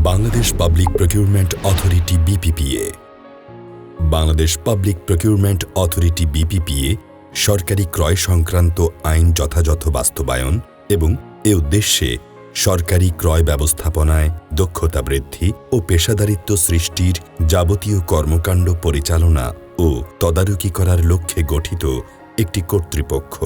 Bangladesh public procurement authority BPPA Bangladesh public procurement authority BPPA সরকারি ক্রয় সংক্রান্ত আইন যথাযথ বাস্তবায়ন এবং এ উদ্দেশ্যে সরকারি ক্রয় ব্যবস্থাপনায় দক্ষতা বৃদ্ধি ও পেশাদারিত্ব সৃষ্টির যাবতীয় কর্মকাণ্ড পরিচালনা ও তদারকি করার লক্ষ্যে গঠিত একটি কর্তৃপক্ষ।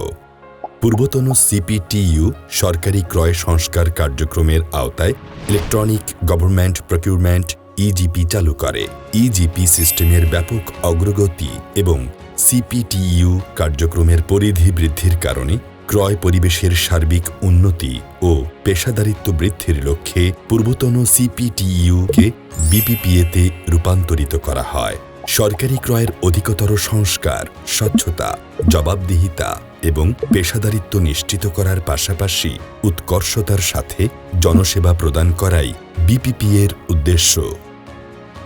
পূর্বতন সিপিটিইউ সরকারি ক্রয় সংস্কার কার্যক্রমের আওতায় ইলেকট্রনিক গভর্নমেন্ট প্রকিউরমেন্ট ইজিপি চালু করে। ইজিপি সিস্টেমের ব্যাপক অগ্রগতি এবং সিপিটিইউ কার্যক্রমের পরিধি বৃদ্ধির কারণে ক্রয় পরিবেশের সার্বিক উন্নতি ও পেশাদারিত্ব বৃদ্ধির লক্ষ্যে পূর্বতন সিপিটিইউকে বিপিপিএতে রূপান্তরিত করা হয়। সরকারি ক্রয়ের অধিকতর সংস্কার, স্বচ্ছতা, জবাবদিহিতা এবং পেশাদারিত্ব নিশ্চিত করার পাশাপাশি উৎকর্ষতার সাথে জনসেবা প্রদান করাই বিপিপিএর উদ্দেশ্য।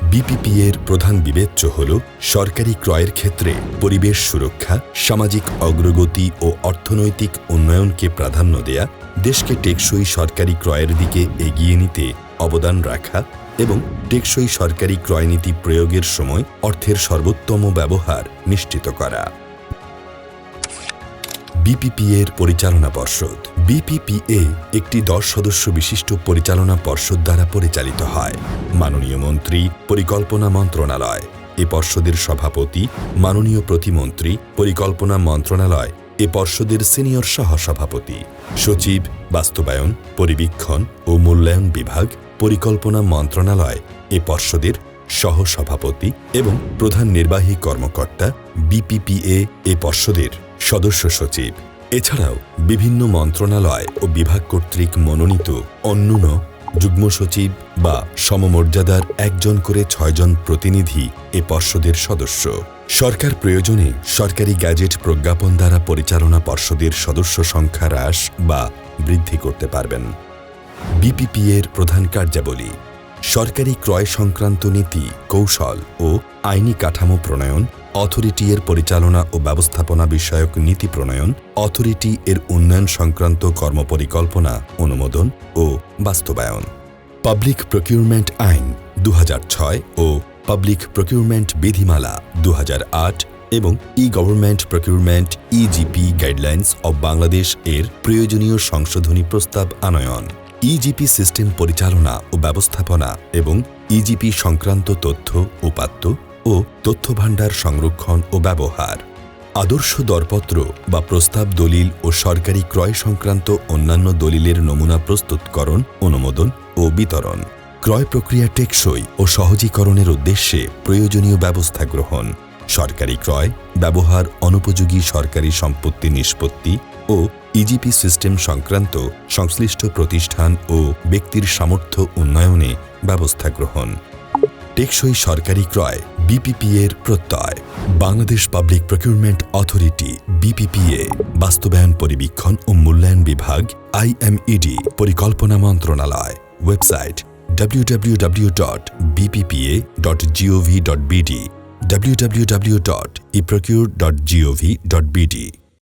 বিপিপিএর প্রধান বিবেচ্য হল সরকারি ক্রয়ের ক্ষেত্রে পরিবেশ সুরক্ষা, সামাজিক অগ্রগতি ও অর্থনৈতিক উন্নয়নকে প্রাধান্য দেয়া, দেশকে টেকসই সরকারি ক্রয়ের দিকে এগিয়ে নিতে অবদান রাখা এবং টেকসই সরকারি ক্রয়নীতি প্রয়োগের সময় অর্থের সর্বোত্তম ব্যবহার নিশ্চিত করা। বিপিপিএর পরিচালনা পর্ষদ। বিপিপিএ একটি দশ সদস্য বিশিষ্ট পরিচালনা পর্ষদ দ্বারা পরিচালিত হয়। মাননীয় মন্ত্রী, পরিকল্পনা মন্ত্রণালয়। এ পর্ষদের সভাপতি, মাননীয় প্রতিমন্ত্রী, পরিকল্পনা মন্ত্রণালয়। এ পর্ষদের সিনিয়র সহসভাপতি সচিব, বাস্তবায়ন, পরিবীক্ষণ ও মূল্যায়ন বিভাগ, পরিকল্পনা মন্ত্রণালয়। এ পর্ষদের সহসভাপতি এবং প্রধান নির্বাহী কর্মকর্তা, বিপিপিএ এ পর্ষদের সদস্য সচিব। এছাড়াও বিভিন্ন মন্ত্রণালয় ও বিভাগ কর্তৃক মনোনীত অন্যান্য যুগ্ম সচিব বা সমমর্যাদার একজন করে ছয়জন প্রতিনিধি এ পর্ষদের সদস্য। সরকার প্রয়োজনে সরকারি গ্যাজেট প্রজ্ঞাপন দ্বারা পরিচালনা পর্ষদের সদস্য সংখ্যা হ্রাস বা বৃদ্ধি করতে পারবেন। বিপিপিএর প্রধান কার্যাবলী সরকারি ক্রয় সংক্রান্ত নীতি, কৌশল ও আইনি কাঠামো প্রণয়ন অথরিটি এর পরিচালনা ও ব্যবস্থাপনা বিষয়ক নীতি প্রণয়ন অথরিটি এর উন্নয়ন সংক্রান্ত কর্মপরিকল্পনা, অনুমোদন ও বাস্তবায়ন। পাবলিক প্রকিউরমেন্ট আইন দু হাজার ছয় ও পাবলিক প্রকিউরমেন্ট বিধিমালা দু হাজার আট এবং e government procurement EGP guidelines of Bangladesh এর প্রয়োজনীয় সংশোধনী প্রস্তাব আনয়ন। ইজিপি সিস্টেম পরিচালনা ও ব্যবস্থাপনা এবং ইজিপি সংক্রান্ত তথ্য, উপাত্ত ও তথ্য ভাণ্ডার সংরক্ষণ ও ব্যবহার। আদর্শ দরপত্র বা প্রস্তাব দলিল ও সরকারি ক্রয় সংক্রান্ত অন্যান্য দলিলের নমুনা প্রস্তুতকরণ, অনুমোদন ও বিতরণ। ক্রয় প্রক্রিয়া টেকসই ও সহজীকরণের উদ্দেশ্যে প্রয়োজনীয় ব্যবস্থা গ্রহণ। সরকারি ক্রয়, ব্যবহার, অনুপযোগী সরকারি সম্পত্তি নিষ্পত্তি ও ইজিপি সিস্টেম সংক্রান্ত সংশ্লিষ্ট প্রতিষ্ঠান ও ব্যক্তির সামর্থ্য উন্নয়নে ব্যবস্থা গ্রহণ। টেকসই সরকারি ক্রয় বিপিপিএর প্রত্যয়। Bangladesh public procurement authority BPPA বাস্তবায়ন পরিবীক্ষণ ও মূল্যায়ন বিভাগ আইএমইডি পরিকল্পনা মন্ত্রণালয়। Website www.bppa.gov.bd www.eprocure.gov.bd